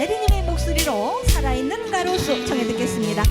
아내리님의 목소리로 살아있는 가로수 청해 듣겠습니다.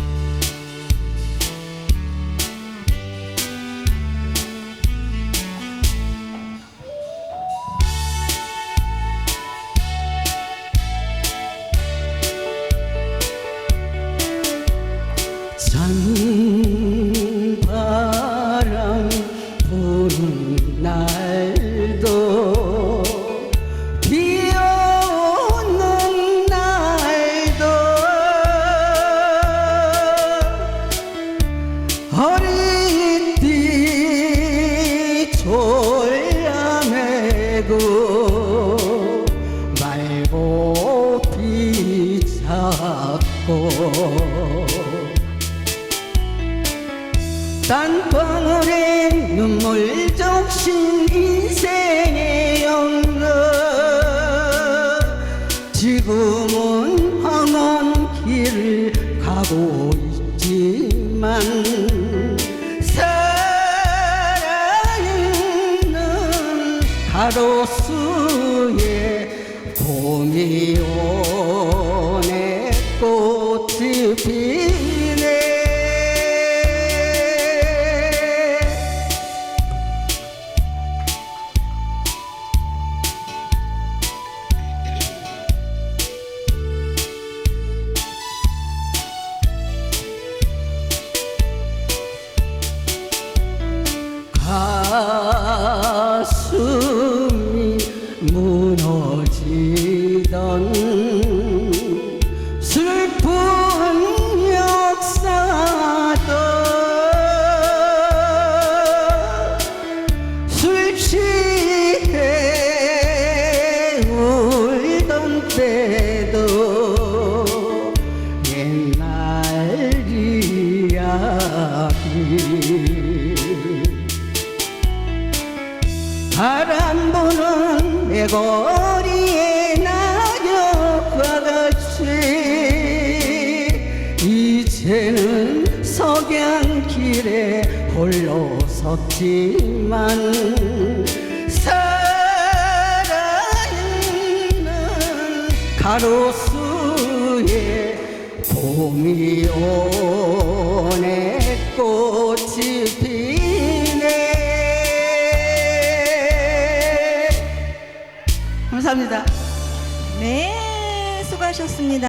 딴방울에 눈물 적신 인생의 영역 지금은 험한 길을 가고 있지만 살아있는 가로수에 봄이 오네 꽃이 피 가슴이 무너지던 슬픈 역사도 술 취해 울던 때도 옛날 이야기 바람 부는 내 거리에 낙엽과 같이 이제는 석양길에 홀로 섰지만 살아있는 가로수에 봄이 오네 감사합니다. 네, 수고하셨습니다.